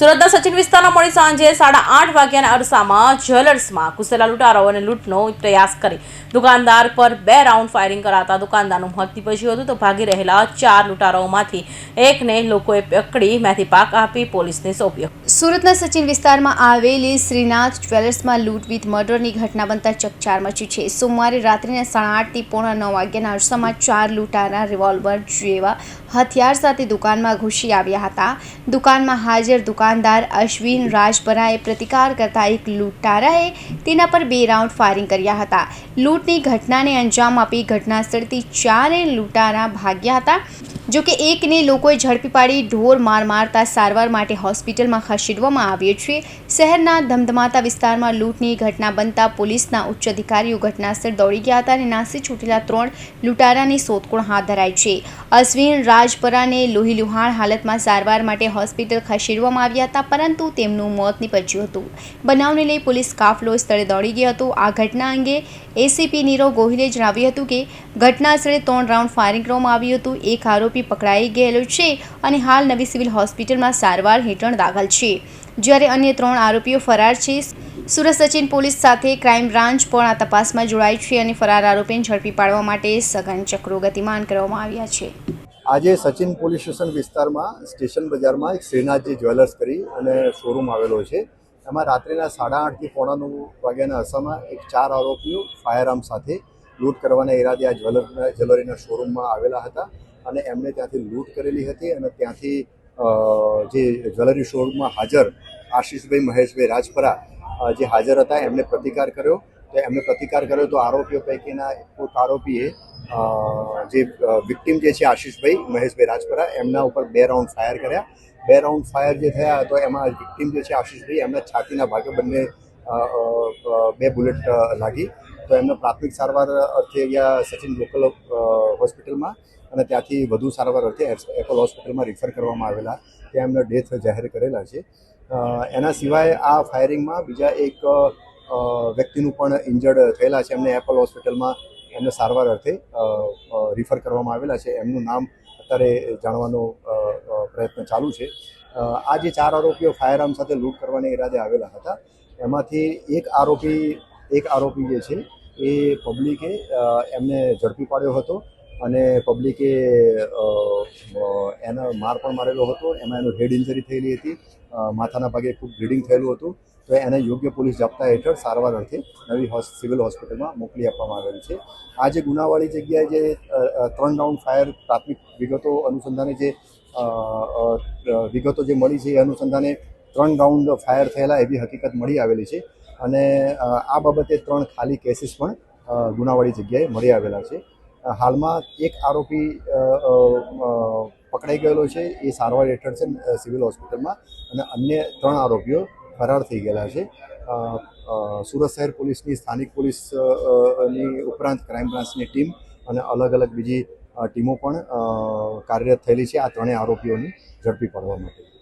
સુરતના સચિન વિસ્તારમાં મોડી સાંજે સાડા આઠ વાગ્યાના અરસામાં જ્વેલર્સમાં ઘૂસેલા લૂંટારો અને લૂંટનો પ્રયાસ કરી દુકાનદાર પર બે રાઉન્ડ ફાયરિંગ કરાતા દુકાનદારનું મોત નીપજ્યું હતું તો ભાગી રહેલા ચાર લૂંટારાઓમાંથી એકને લોકોએ પકડી મેથી પાક આપી પોલીસને સોંપ્યો. સુરતના સચિન વિસ્તારમાં આવેલી શ્રીનાથ જ્વેલર્સમાં લૂંટ વિથ મર્ડરની ઘટના બનતા ચકચાર મચી છે. સોમવારે રાત્રિના સાડા આઠથી પોણા નવ વાગ્યાના અરસામાં ચાર લૂંટારા રિવોલ્વર જેવા હથિયાર સાથે દુકાનમાં ઘૂસી આવ્યા હતા. દુકાનમાં હાજર દુકાનદાર અશ્વિન રાજપરાએ પ્રતિકાર કરતા એક લૂંટારાએ તેના પર બે રાઉન્ડ ફાયરિંગ કર્યા હતા લૂંટની ઘટનાને અંજામ આપી ઘટના સ્થળથી ચારે લૂંટારા ભાગ્યા હતા જોકે એકને લોકોએ ઝડપી પાડી ઢોર માર મારતા સારવાર માટે હોસ્પિટલમાં ખસેડવામાં આવ્યો છે શહેરના ધમધમાતા વિસ્તારમાં લૂંટની ઘટના બનતા પોલીસના ઉચ્ચ અધિકારીઓ ઘટનાસ્થળ દોડી ગયા હતા અને નાસી છૂટેલા ત્રણ લૂંટારાની શોધખોળ હાથ ધરાઈ છે. અશ્વિન રાજપરાને લોહીલુહાણ હાલતમાં સારવાર માટે હોસ્પિટલ ખસેડવામાં આવ્યા હતા, પરંતુ તેમનું મોત નીપજ્યું હતું. બનાવને લઈ પોલીસ કાફલો સ્થળે દોડી ગયો હતો. આ ઘટના અંગે એસીપી નીરવ ગોહિલે જણાવ્યું હતું કે ઘટના સ્થળે ત્રણ રાઉન્ડ ફાયરિંગ કરવામાં આવ્યું હતું. એક આરોપી પકડાઈ ગયેલો છે અને હાલ નવી સિવિલ હોસ્પિટલમાં સારવાર હેઠળ દાખલ છે. જ્યારે અન્ય ત્રણ આરોપીઓ ફરાર છે, સુરત સચિન પોલીસ સાથે ક્રાઇમ બ્રાન્ચ પણ આ તપાસમાં જોડાઈ છે અને ફરાર આરોપીને ઝડપી પાડવા માટે સઘન ચક્રો ગતિમાન કરવામાં આવ્યા છે. આજે સચિન પોલીસ સ્ટેશન વિસ્તારમાં, સ્ટેશન બજારમાં એક શ્રીનાથજી જ્વેલર્સ કરી અને શોરૂમ આવેલો છે. એમાં રાત્રિના સાડા આઠથી પોણા નવ વાગ્યાના અરસામાં એક ચાર આરોપીઓ ફાયરઆર્મ સાથે લૂંટ કરવાના ઈરાદે આ જ્વેલર જ્વેલરીના શોરૂમમાં આવેલા હતા. અને એમણે ત્યાંથી લૂંટ કરેલી હતી અને ત્યાંથી જે જ્વેલરી શોરૂમમાં હાજર આશીષભાઈ મહેશભાઈ રાજપરા જે હાજર હતા એમણે પ્રતિકાર કર્યો. તો એમણે પ્રતિકાર કર્યો તો આરોપીઓ પૈકીના એક આરોપીએ જે વિક્ટિમ જે છે આશીષભાઈ મહેશભાઈ રાજપરા, એમના ઉપર બે રાઉન્ડ ફાયર કર્યા. બે રાઉન્ડ ફાયર જે થયા તો એમાં વિક્ટિમ જે છે આશીષભાઈ, એમના છાતીના ભાગે બંને બે બુલેટ લાગી. તો એમને પ્રાથમિક સારવાર અર્થે અહીંયા સચિન લોકલ હોસ્પિટલમાં. અને ત્યાંથી વધુ સારવાર અર્થે એપોલ હોસ્પિટલમાં રિફર કરવામાં આવેલા ત્યાં એમના ડેથ જાહેર કરેલા છે. એના સિવાય આ ફાયરિંગમાં બીજા એક વ્યક્તિનું પણ ઇન્જર્ડ થયેલા છે. એમને એપલ હોસ્પિટલમાં એમને સારવાર અર્થે રિફર કરવામાં આવેલા છે. એમનું નામ અત્યારે જાણવાનો પ્રયત્ન ચાલુ છે. આ જે ચાર આરોપીઓ ફાયરઆર્મ સાથે લૂંટ કરવાના ઈરાદે આવેલા હતા, એમાંથી એક આરોપી એક આરોપી જે છે, એ પબ્લિકે એમને ઝડપી પાડ્યો હતો. અને પબ્લિકે અ, માર પણ મારેલો હતો. એમાં એનું હેડ ઇન્જરી થયેલી હતી. માથાના ભાગે ખૂબ બ્લીડિંગ થયેલું હતું. તો એને યોગ્ય પોલીસ જપ્તા હેઠળ સારવાર અર્થે નવી સિવિલ હોસ્પિટલમાં મોકલી આપવામાં આવેલ છે. આ જે ગુનાવાળી જગ્યાએ જે ત્રણ રાઉન્ડ ફાયર પ્રાથમિક વિગતો અનુસંધાને જે વિગતો જે મળી છે એ અનુસંધાને ત્રણ રાઉન્ડ ફાયર થયેલા એવી હકીકત મળી આવેલી છે. અને આ બાબતે ત્રણ ખાલી કેસીસ પણ ગુનાવાળી જગ્યાએ મળી આવેલા છે. હાલમાં એક આરોપી પકડાઈ ગયેલો છે. એ સારવાર હેઠળ છે સિવિલ હોસ્પિટલમાં. અને અન્ય ત્રણ આરોપીઓ ફરાર થઈ ગયેલા છે. સુરત શહેર પોલીસની સ્થાનિક પોલીસ અ, અ, ની ઉપરાંત ક્રાઇમ બ્રાન્ચની ટીમ અને અલગ અલગ બીજી ટીમો પણ કાર્યરત થયેલી છે. આ ત્રણેય આરોપીઓની ઝડપી પાડવા માટે.